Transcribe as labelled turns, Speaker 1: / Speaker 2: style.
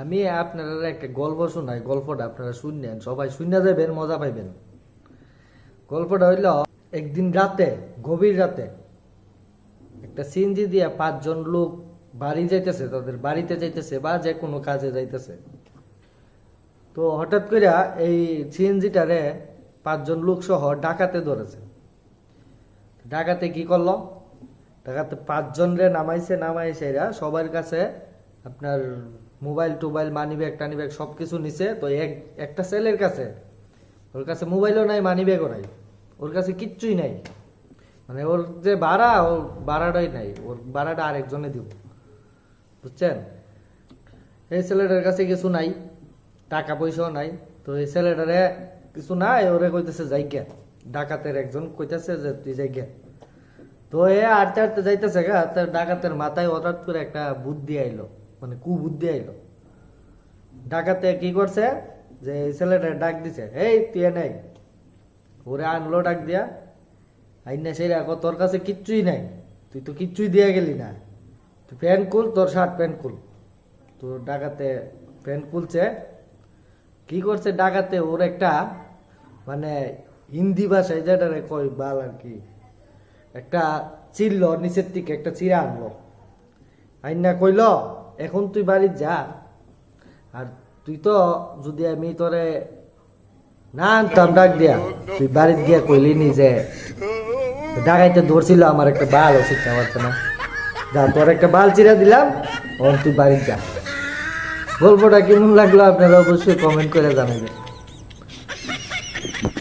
Speaker 1: আমি আপনারা একটা গল্প শোনাই, গল্পটা আপনারা শুনলেন সবাই শুনে যাবেন, মজা পাইবেন। গল্পটা হইল, একদিন রাতে, গভীর রাতে, একটা সিনজি দিয়ে পাঁচজন লোক বাড়ি যাইতেছে, তাদের বাড়িতে যাইতেছে বা যে কোনো কাজে যাইতেছে। তো হঠাৎ করে এই সিএনজিটারে পাঁচজন লোক সহ ডাকাতে ধরেছে। ডাকাতে কি করল? ডাকাতে পাঁচজন রে নামাইছে নামাইছে এরা সবার কাছে আপনার মোবাইল, টোবাইল মানি ব্যাগ টানি ব্যাগ সব কিছু নিছে, তো এক, একটা ছেলের কাছে, ওর কাছে মোবাইলও নাই মানি ব্যাগও নাই। ওর কাছে কিচ্ছুই নাই। মানে ওর যে ভাড়া ওর ভাড়াটাই নাই। ওর ভাড়াটা আরেকজনে দিব। বুঝছেন? এই ছেলেটার কাছে কিছু নাই, টাকা পয়সাও নাই। তো এই ছেলেটারে কিছু নাই, ওরে কইতেছে যাইগা ডাকাতের একজন কইতেছে যে, তুই যাইগা তো এ আটতে আটতে যাইতেছে গা, তার ডাকাতের মাথায় হঠাৎ করে একটা বুদ্ধি আইলো। মানে কু বুদ্ধি আইলো। ডাকাতে কি করছে? যে ছেলেটা ডাক দিছে, এই, তুই নাই ওরে আনলো ডাক দিয়া, আইনা সেই রাখো তোর কাছে কিচ্ছুই নাই। তুই তো কিচ্ছুই দিয়া গেলি না। তুই প্যান্ট খুল, তোর শার্ট প্যান্ট খুল। তো ডাকাতে প্যান্ট খুলছে। কি করছে? ডাকাতে ওর একটা মানে হিন্দি ভাষায় যেটা কয় বাল আর কি, একটা চিরল নিচের দিকে একটা চিরা আনলো। আইনা কইল এখন তুই বাড়ি যা। আর তুই তো যদি আমি তোরে না আনতাম ডাক দিয়া, তুই বাড়িতে গিয়া কইলি নি যে, ডাকাইতে ধরছিল আমার একটা বাল শিখতে পারছে না যা, তোর একটা বাল চিরা দিলাম ও তুই বাড়িতে যা। গল্পটা কেমন লাগল আপনারা অবশ্যই কমেন্ট করে জানাবেন।